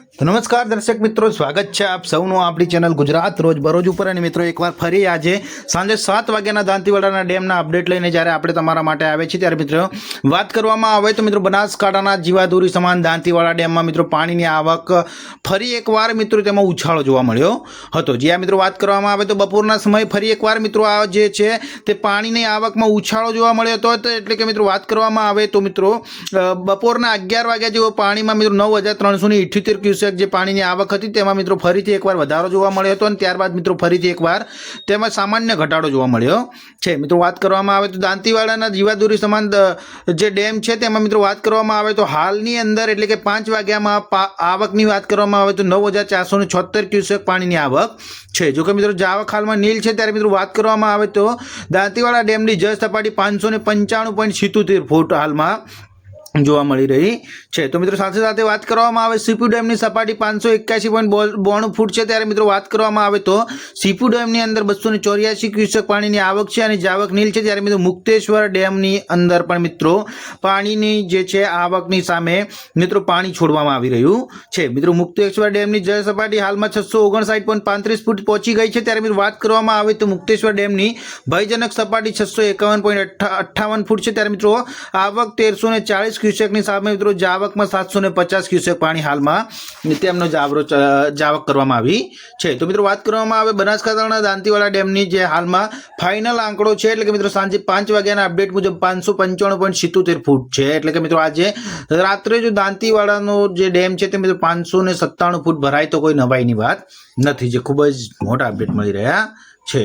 તો નમસ્કાર દર્શક મિત્રો, સ્વાગત છે આપ સૌનું આપણી ચેનલ ગુજરાત રોજ બરોજ ઉપર. અને મિત્રો, એકવાર ફરી આજે સાંજે સાત વાગ્યાના દાંતીવાડાના ડેમના અપડેટ લઈને જ્યારે આપણે તમારા માટે આવે છે ત્યારે મિત્રો, વાત કરવામાં આવે તો મિત્રો, બનાસકાંઠાના જીવાદોરી સમાન દાંતીવાડા ડેમમાં મિત્રો, પાણીની આવક ફરી એકવાર મિત્રો તેમાં ઉછાળો જોવા મળ્યો હતો. જે આ મિત્રો વાત કરવામાં આવે તો બપોરના સમયે ફરી એકવાર મિત્રો આ જે છે તે પાણીની આવકમાં ઉછાળો જોવા મળ્યો હતો. એટલે કે મિત્રો, વાત કરવામાં આવે તો મિત્રો બપોરના અગિયાર વાગ્યા જેવો પાણીમાં મિત્રો નવ હજાર ત્રણસો ને ઇઠ્યોતેર ક્યુસેક જે પાણીની આવક હતી તેમાં મિત્રો ફરીથી એકવાર વધારો જોવા મળ્યો હતો અને ત્યારબાદ મિત્રો ફરીથી એકવાર તેમાં સામાન્ય ઘટાડો જોવા મળ્યો છે. મિત્રો વાત કરવામાં આવે તો દાંતીવાડાના જીવાદુરી સમાન જે ડેમ છે તેમાં મિત્રો વાત કરવામાં આવે તો હાલની અંદર એટલે કે પાંચ વાગ્યામાં આવકની વાત કરવામાં આવે તો નવ હજાર ચારસો છોતેર ક્યુસેક પાણીની આવક છે. જોકે મિત્રો જાવક હાલમાં નીલ છે ત્યારે મિત્રો વાત કરવામાં આવે તો દાંતીવાડા ડેમની જળ સપાટી પાંચસો પંચાણું પોઈન્ટ સિત્તોતેર ફૂટ હાલમાં જોવા મળી રહી છે. તો મિત્રો સાથે સાથે વાત કરવામાં આવે, સીપુ ડેમની સપાટી પાંચસો એક્યાસી પોઈન્ટ બોણું ફૂટ છે. ત્યારે મિત્રો વાત કરવામાં આવે તો સીપુ ડેમની અંદર બસો ને ચોર્યાસી ક્યુસેક પાણીની આવક છે અને જાવક નીલ છે. ત્યારે મિત્રો મુક્તેશ્વર ડેમની અંદર પણ મિત્રો પાણીની જે છે આવકની સામે મિત્રો પાણી છોડવામાં આવી રહ્યું છે. મિત્રો મુક્તેશ્વર ડેમની જળ સપાટી હાલમાં છસો ઓગણસાઠ પોઈન્ટ પાંત્રીસ ફૂટ પહોંચી ગઈ છે. ત્યારે મિત્રો વાત કરવામાં આવે તો મુક્તેશ્વર ડેમની ભયજનક સપાટી છસો એકાવન પોઈન્ટ અઠ્ઠાવન ફૂટ છે. ત્યારે મિત્રો આવક તેરસો ને ચાળીસ ક્યુસેકની સામે મિત્રો જાવકમાં સાતસો ને પચાસ ક્યુસેક પાણી હાલમાં તેમનો જાવરો જાવક કરવામાં આવી છે. તો મિત્રો વાત કરવામાં આવે બનાસકાંઠાના દાંતીવાડા ડેમની જે હાલમાં ફાઇનલ આંકડો છે, એટલે કે મિત્રો સાંજે પાંચ વાગ્યાના અપડેટ મુજબ પાંચસો પંચાણું પોઈન્ટ સિત્તોતેર ફૂટ છે. એટલે કે મિત્રો આજે રાત્રે જો દાંતીવાડાનો જે ડેમ છે, તે મિત્રો પાંચસો ને સત્તાણું ફૂટ ભરાય તો કોઈ નવાઈની વાત નથી. જે ખૂબ જ મોટા અપડેટ મળી રહ્યા છે.